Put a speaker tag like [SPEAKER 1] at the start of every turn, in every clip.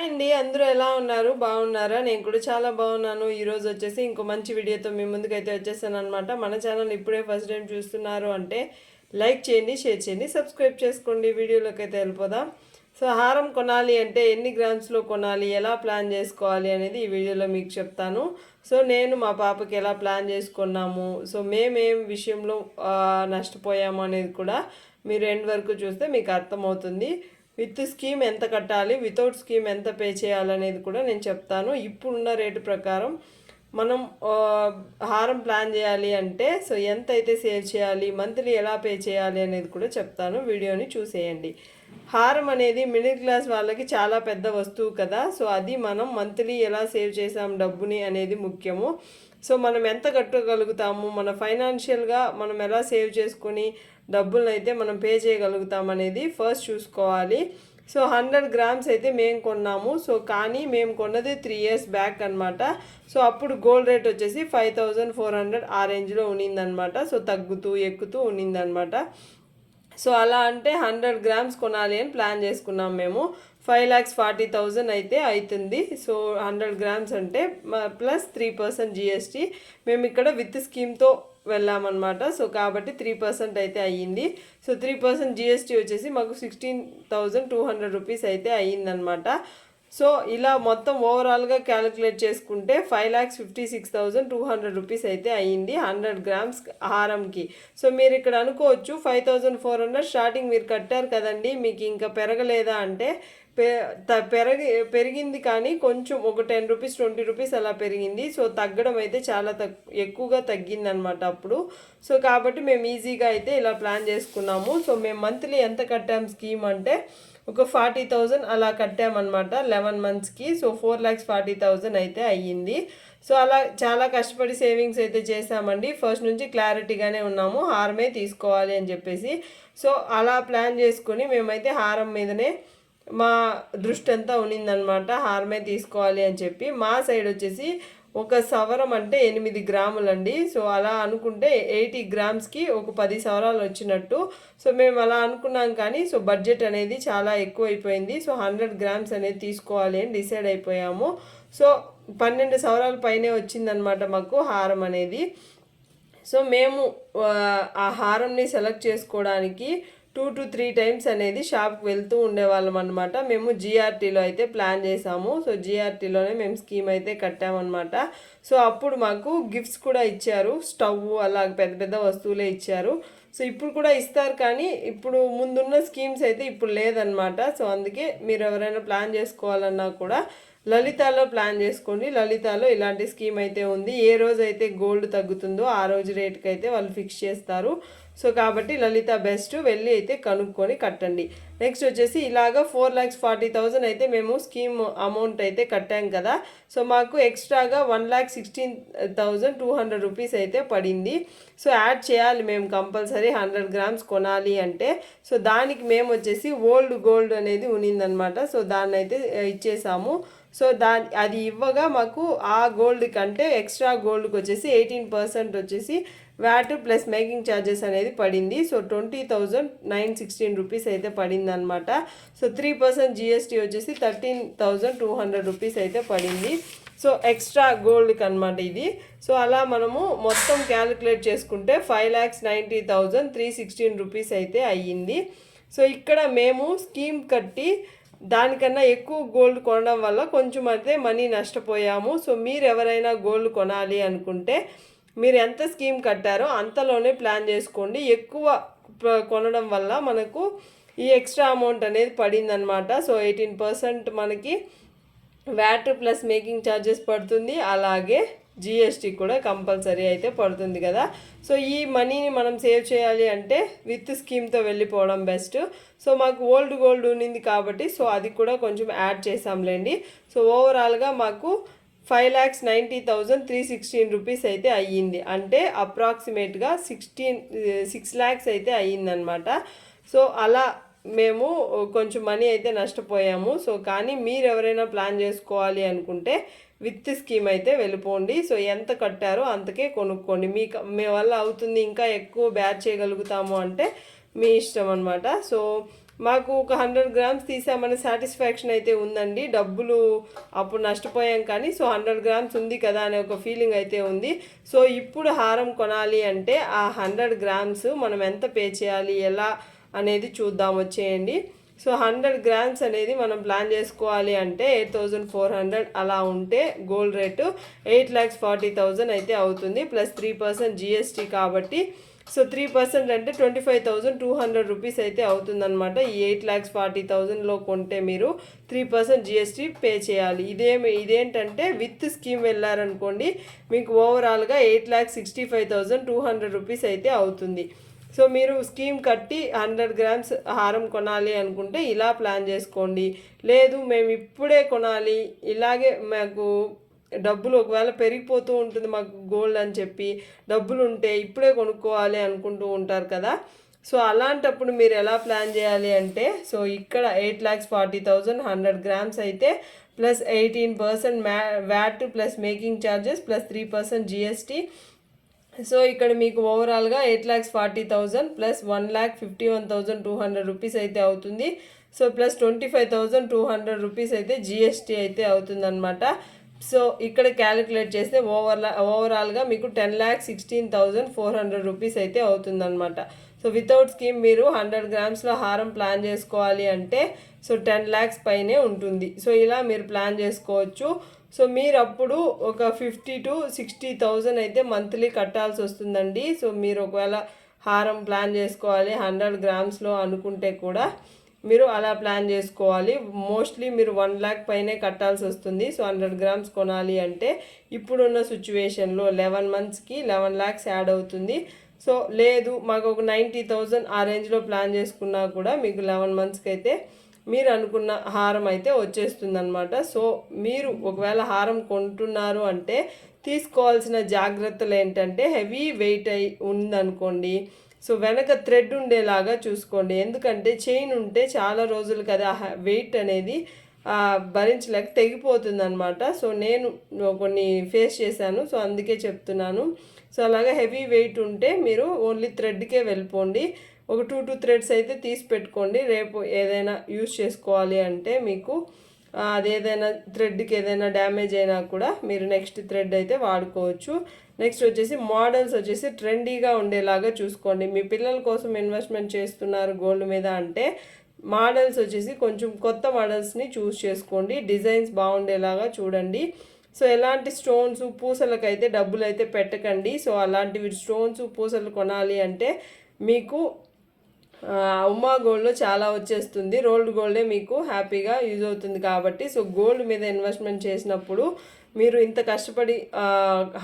[SPEAKER 1] Hi అండి అందరూ ఎలా ఉన్నారు? బాగున్నారా? నేను కూడా చాలా బాగున్నాను. ఈరోజు వచ్చేసి ఇంకో మంచి వీడియోతో మీ ముందుకైతే వచ్చేసాను అనమాట మన ఛానల్ ఇప్పుడే ఫస్ట్ టైం చూస్తున్నారు అంటే లైక్ చేయండి షేర్ చేయండి సబ్స్క్రైబ్ చేసుకోండి. వీడియోలోకి అయితే వెళ్ళిపోదాం. సో హారం కొనాలి అంటే ఎన్ని గ్రామ్స్లో కొనాలి? ఎలా ప్లాన్ చేసుకోవాలి అనేది ఈ వీడియోలో మీకు చెప్తాను. సో నేను మా పాపకి ఎలా ప్లాన్ చేసుకున్నాము? సో మేమేం విషయంలో నష్టపోయాము అనేది కూడా మీరు ఎండ్ వరకు చూస్తే మీకు అర్థమవుతుంది. విత్ స్కీమ్ ఎంత కట్టాలి వితౌట్ స్కీమ్ ఎంత పే చేయాలనేది కూడా నేను చెప్తాను. ఇప్పుడున్న రేటు ప్రకారం మనం హారం ప్లాన్ చేయాలి అంటే సో ఎంత అయితే సేవ్ చేయాలి మంత్లీ ఎలా పే చేయాలి అనేది కూడా చెప్తాను. వీడియోని చూసేయండి. హారం అనేది మిడిల్ క్లాస్ వాళ్ళకి చాలా పెద్ద వస్తువు కదా సో అది మనం మంత్లీ ఎలా సేవ్ చేసాం డబ్బుని అనేది ముఖ్యము. సో మనం ఎంత కట్టగలుగుతాము మన ఫైనాన్షియల్గా మనం ఎలా సేవ్ చేసుకొని డబ్బులను అయితే మనం పే చేయగలుగుతాం అనేది ఫస్ట్ చూసుకోవాలి. సో హండ్రెడ్ గ్రామ్స్ అయితే మేము కొన్నాము సో కానీ మేము కొన్నది త్రీ ఇయర్స్ బ్యాక్ అనమాట సో అప్పుడు గోల్డ్ రేట్ వచ్చేసి ఫైవ్ థౌజండ్ ఫోర్ హండ్రెడ్ ఆ రేంజ్లో ఉన్నిందనమాట సో తగ్గుతూ ఎక్కుతూ ఉన్నిందనమాట సో అలా అంటే హండ్రెడ్ గ్రామ్స్ కొనాలి అని ప్లాన్ చేసుకున్నాం మేము. ఫైవ్ ల్యాక్స్ ఫార్టీ థౌజండ్ అయితే అవుతుంది సో హండ్రెడ్ గ్రామ్స్ అంటే ప్లస్ త్రీ పర్సెంట్ జిఎస్టీ మేము ఇక్కడ విత్ స్కీమ్తో వెళ్ళామన్నమాట. సో కాబట్టి త్రీ పర్సెంట్ అయితే అయ్యింది. సో త్రీ పర్సెంట్ జిఎస్టీ వచ్చేసి మాకు sixteen thousand two hundred rupees అయితే అయ్యిందనమాట సో ఇలా మొత్తం ఓవరాల్గా క్యాలిక్యులేట్ చేసుకుంటే five lakhs fifty six thousand two hundred rupees అయితే అయ్యింది హండ్రెడ్ గ్రామ్స్ హారంకి. సో మీరు ఇక్కడ అనుకోవచ్చు five thousand four hundred starting మీరు కట్టారు కదండి మీకు ఇంకా పెరగలేదా అంటే పె త- పెరగి పెరిగింది కానీ కొంచెం ఒక టెన్ రూపీస్ ట్వంటీ రూపీస్ అలా పెరిగింది. సో తగ్గడం అయితే చాలా తక్ ఎక్కువగా తగ్గిందనమాట అప్పుడు. సో కాబట్టి మేము ఈజీగా అయితే ఇలా ప్లాన్ చేసుకున్నాము. సో మేము మంత్లీ ఎంత కట్టాం స్కీమ్ అంటే ఒక ఫార్టీ థౌజండ్ అలా కట్టామన్నమాట లెవెన్ మంత్స్కి. So four lakhs forty thousand అయితే అయ్యింది. సో అలా చాలా కష్టపడి సేవింగ్స్ అయితే చేసామండి ఫస్ట్ నుంచి క్లారిటీగానే ఉన్నాము. హారమే తీసుకోవాలి అని చెప్పేసి. సో అలా ప్లాన్ చేసుకుని మేమైతే హారం మీదనే మా దృష్టి అంతా ఉన్నిందనమాట హారమే తీసుకోవాలి అని చెప్పి. మా సైడ్ వచ్చేసి ఒక సవరం అంటే ఎనిమిది గ్రాములండి. సో అలా అనుకుంటే ఎయిటీ గ్రామ్స్కి ఒక పది సవరాలు వచ్చినట్టు. సో మేము అలా అనుకున్నాం కానీ సో బడ్జెట్ అనేది చాలా ఎక్కువైపోయింది. సో హండ్రెడ్ గ్రామ్స్ అనేది తీసుకోవాలి అని డిసైడ్ అయిపోయాము. సో పన్నెండు సవరాల పైనే వచ్చిందనమాట మాకు హారం అనేది. సో మేము ఆ హారంని సెలెక్ట్ చేసుకోవడానికి టూ టు త్రీ టైమ్స్ అనేది షాప్కి వెళ్తూ ఉండేవాళ్ళం అనమాట మేము జిఆర్టీలో అయితే ప్లాన్ చేసాము. సో జిఆర్టీలోనే మేము స్కీమ్ అయితే కట్టామన్నమాట. సో అప్పుడు మాకు గిఫ్ట్స్ కూడా ఇచ్చారు. స్టవ్ అలా పెద్ద పెద్ద వస్తువులే ఇచ్చారు. సో ఇప్పుడు కూడా ఇస్తారు కానీ ఇప్పుడు ముందున్న స్కీమ్స్ అయితే ఇప్పుడు లేదనమాట సో అందుకే మీరు ఎవరైనా ప్లాన్ చేసుకోవాలన్నా కూడా లలితాలో ప్లాన్ చేసుకోండి. లలితాలో ఇలాంటి స్కీమ్ అయితే ఉంది. ఏ రోజు అయితే గోల్డ్ తగ్గుతుందో ఆ రోజు రేట్కి అయితే వాళ్ళు ఫిక్స్ చేస్తారు. సో కాబట్టి లలిత బెస్ట్ వెళ్ళి అయితే కనుక్కొని కట్టండి. నెక్స్ట్ వచ్చేసి ఇలాగ ఫోర్ ల్యాక్స్ ఫార్టీ థౌజండ్ అయితే మేము స్కీమ్ అమౌంట్ అయితే కట్టాం కదా. సో మాకు ఎక్స్ట్రాగా one lakh sixteen thousand two hundred rupees అయితే పడింది. సో యాడ్ చేయాలి మేము కంపల్సరీ హండ్రెడ్ గ్రామ్స్ కొనాలి అంటే. సో దానికి మేము వచ్చేసి ఓల్డ్ గోల్డ్ అనేది ఉన్నిందనమాట సో దాన్ని అయితే ఇచ్చేసాము. సో దాని అది ఇవ్వగా మాకు ఆ గోల్డ్ కంటే ఎక్స్ట్రా గోల్డ్కి వచ్చేసి ఎయిటీన్ పర్సెంట్ వచ్చేసి వ్యాట్ ప్లస్ మేకింగ్ ఛార్జెస్ అనేది పడింది. So twenty thousand nine sixteen rupees అయితే పడింది అనమాట సో త్రీ పర్సెంట్ జిఎస్టీ వచ్చేసి thirteen thousand two hundred rupees అయితే పడింది. సో ఎక్స్ట్రా గోల్డ్కి అనమాట ఇది. సో అలా మనము మొత్తం క్యాలిక్యులేట్ చేసుకుంటే five lakhs ninety thousand three sixteen rupees అయితే అయ్యింది. సో ఇక్కడ మేము స్కీమ్ కట్టి దానికన్నా ఎక్కువ గోల్డ్ కొనడం వల్ల కొంచెం అయితే మనీ నష్టపోయాము. సో మీరు ఎవరైనా గోల్డ్ కొనాలి అనుకుంటే మీరు ఎంత స్కీమ్ కట్టారో అంతలోనే ప్లాన్ చేసుకోండి. ఎక్కువ కొనడం వల్ల మనకు ఈ ఎక్స్ట్రా అమౌంట్ అనేది పడిందనమాట సో ఎయిటీన్ పర్సెంట్ మనకి వ్యాట్ ప్లస్ మేకింగ్ ఛార్జెస్ పడుతుంది. అలాగే జిఎస్టీ కూడా కంపల్సరీ అయితే పడుతుంది కదా. సో ఈ మనీని మనం సేవ్ చేయాలి అంటే విత్ స్కీమ్తో వెళ్ళిపోవడం బెస్ట్. సో మాకు ఓల్డ్ గోల్డ్ ఉన్నింది కాబట్టి సో అది కూడా కొంచెం యాడ్ చేసాంలేండి సో ఓవరాల్గా మాకు five lakhs ninety thousand three sixteen rupees అయితే అయ్యింది. అంటే అప్రాక్సిమేట్గా సిక్స్టీన్ సిక్స్ ల్యాక్స్ అయితే అయ్యిందనమాట సో అలా మేము కొంచెం మనీ అయితే నష్టపోయాము. సో కానీ మీరు ఎవరైనా ప్లాన్ చేసుకోవాలి అనుకుంటే విత్ స్కీమ్ అయితే వెళ్ళిపోండి. సో ఎంత కట్టారో అంతకే కొనుక్కోండి. మీకు మీ వల్ల అవుతుంది. ఇంకా ఎక్కువ బ్యాచ్ చేయగలుగుతాము అంటే మీ ఇష్టం అనమాట సో మాకు ఒక హండ్రెడ్ గ్రామ్స్ తీసామనే సాటిస్ఫాక్షన్ అయితే ఉందండి. డబ్బులు అప్పుడు నష్టపోయాం కానీ సో హండ్రెడ్ గ్రామ్స్ ఉంది కదా అనే ఒక ఫీలింగ్ అయితే ఉంది. సో ఇప్పుడు హారం కొనాలి అంటే ఆ హండ్రెడ్ గ్రామ్స్ మనం ఎంత పే చేయాలి ఎలా అనేది చూద్దాం. వచ్చేయండి. సో హండ్రెడ్ గ్రామ్స్ అనేది మనం ప్లాన్ చేసుకోవాలి అంటే ఎయిట్ థౌజండ్ ఫోర్ హండ్రెడ్ అలా ఉంటే gold rate eight lakhs forty thousand అయితే అవుతుంది. ప్లస్ త్రీ పర్సెంట్ జిఎస్టీ కాబట్టి సో త్రీ పర్సెంట్ అంటే twenty five thousand two hundred rupees అయితే అవుతుందన్నమాట. ఈ ఎయిట్ ల్యాక్స్ ఫార్టీ థౌజండ్లో కొంటే మీరు త్రీ పర్సెంట్ జిఎస్టీ పే చేయాలి. ఇదేమి ఇదేంటంటే విత్ స్కీమ్ వెళ్ళారనుకోండి మీకు ఓవరాల్గా eight lakhs sixty five thousand two hundred rupees అయితే అవుతుంది. సో మీరు స్కీమ్ కట్టి హండ్రెడ్ గ్రామ్స్ హారం కొనాలి అనుకుంటే ఇలా ప్లాన్ చేసుకోండి. లేదు మేము ఇప్పుడే కొనాలి. ఇలాగే మాకు డబ్బులు ఒకవేళ పెరిగిపోతూ ఉంటుంది మాకు గోల్డ్ అని చెప్పి డబ్బులు ఉంటే ఇప్పుడే కొనుక్కోవాలి అనుకుంటూ ఉంటారు కదా. సో అలాంటప్పుడు మీరు ఎలా ప్లాన్ చేయాలి అంటే సో ఇక్కడ eight lakhs forty thousand hundred grams అయితే ప్లస్ ఎయిటీన్ పర్సెంట్ మ్యా VAT plus making charges plus three percent GST so ఇక్కడ మీకు ఓవరాల్గా eight lakhs forty thousand plus one lakh fifty one thousand two hundred rupees అయితే అవుతుంది. So plus twenty five thousand two hundred rupees అయితే GST అయితే అవుతుందన్నమాట. So ఇక్కడ calculate చేస్తే ఓవర్ ఓవరాల్గా మీకు ten lakh sixteen thousand four hundred rupees అయితే అవుతుందన్నమాట. సో వితౌట్ స్కీమ్ మీరు హండ్రెడ్ గ్రామ్స్లో హారం ప్లాన్ చేసుకోవాలి అంటే సో టెన్ ల్యాక్స్ పైనే ఉంటుంది. సో ఇలా మీరు ప్లాన్ చేసుకోవచ్చు. సో మీరు అప్పుడు ఒక ఫిఫ్టీ టు సిక్స్టీ థౌజండ్ అయితే మంత్లీ కట్టాల్సి వస్తుందండి. సో మీరు ఒకవేళ హారం ప్లాన్ చేసుకోవాలి హండ్రెడ్ గ్రామ్స్లో అనుకుంటే కూడా మీరు అలా ప్లాన్ చేసుకోవాలి. మోస్ట్లీ మీరు వన్ ల్యాక్ పైనే కట్టాల్సి వస్తుంది. సో హండ్రెడ్ గ్రామ్స్ కొనాలి అంటే ఇప్పుడున్న సిచ్యువేషన్లో లెవెన్ మంత్స్కి లెవెన్ ల్యాక్స్ యాడ్ అవుతుంది. సో లేదు మాకు ఒక నైంటీ థౌజండ్ ఆ రేంజ్లో ప్లాన్ చేసుకున్నా కూడా మీకు లెవెన్ మంత్స్కి అయితే మీరు అనుకున్న హారం అయితే వచ్చేస్తుందన్నమాట. సో మీరు ఒకవేళ హారం కొంటున్నారు అంటే తీసుకోవాల్సిన జాగ్రత్తలు ఏంటంటే హెవీ వెయిట్ అయి ఉందనుకోండి. సో వెనక థ్రెడ్ ఉండేలాగా చూసుకోండి. ఎందుకంటే చైన్ ఉంటే చాలా రోజులు కదా వెయిట్ అనేది భరించలేక తెగిపోతుంది అనమాట సో నేను కొన్ని ఫేస్ చేశాను. సో అందుకే చెప్తున్నాను. సో అలాగే హెవీ వెయిట్ ఉంటే మీరు ఓన్లీ థ్రెడ్కే వెళ్ళిపోండి. ఒక టూ టూ థ్రెడ్స్ అయితే తీసి పెట్టుకోండి. రేపు ఏదైనా యూస్ చేసుకోవాలి అంటే మీకు అదేదైనా థ్రెడ్కి ఏదైనా డ్యామేజ్ అయినా కూడా మీరు నెక్స్ట్ థ్రెడ్ అయితే వాడుకోవచ్చు. నెక్స్ట్ వచ్చేసి మోడల్స్ వచ్చేసి ట్రెండీగా ఉండేలాగా చూసుకోండి. మీ పిల్లల కోసం ఇన్వెస్ట్మెంట్ చేస్తున్నారు గోల్డ్ మీద అంటే మోడల్స్ వచ్చేసి కొంచెం కొత్త మోడల్స్ని చూస్ చేసుకోండి. డిజైన్స్ బాగుండేలాగా చూడండి. సో ఎలాంటి స్టోన్స్ పూసలకైతే డబ్బులు అయితే పెట్టకండి. సో అలాంటివి స్టోన్స్ పూసలు కొనాలి అంటే మీకు ఉమా గోల్డ్లో చాలా వచ్చేస్తుంది. రోల్డ్ గోల్డే మీకు హ్యాపీగా యూజ్ అవుతుంది కాబట్టి. సో గోల్డ్ మీద ఇన్వెస్ట్మెంట్ చేసినప్పుడు మీరు ఇంత కష్టపడి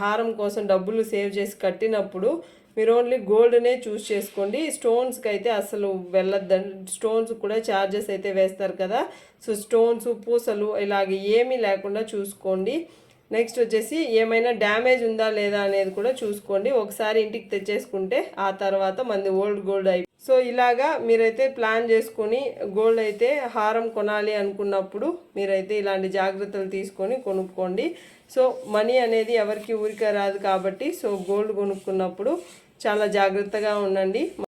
[SPEAKER 1] హారం కోసం డబ్బులు సేవ్ చేసి కట్టినప్పుడు మీరు ఓన్లీ గోల్డ్నే చూస్ చేసుకోండి. స్టోన్స్కి అయితే అసలు వెళ్ళొద్దండి. స్టోన్స్ కూడా ఛార్జెస్ అయితే వేస్తారు కదా. సో స్టోన్స్ పూసలు ఇలాగ ఏమీ లేకుండా చూసుకోండి. నెక్స్ట్ వచ్చేసి ఏమైనా డ్యామేజ్ ఉందా లేదా అనేది కూడా చూసుకోండి. ఒకసారి ఇంటికి తెచ్చేసుకుంటే ఆ తర్వాత మంది ఓల్డ్ గోల్డ్ అయి సో ఇలాగా మీరైతే ప్లాన్ చేసుకొని గోల్డ్ అయితే హారం కొనాలి అనుకున్నప్పుడు మీరైతే ఇలాంటి జాగ్రత్తలు తీసుకొని కొనుక్కోండి. సో మనీ అనేది ఎవరికి ఊరికే రాదు కాబట్టి సో గోల్డ్ కొనుక్కున్నప్పుడు చాలా జాగ్రత్తగా ఉండండి.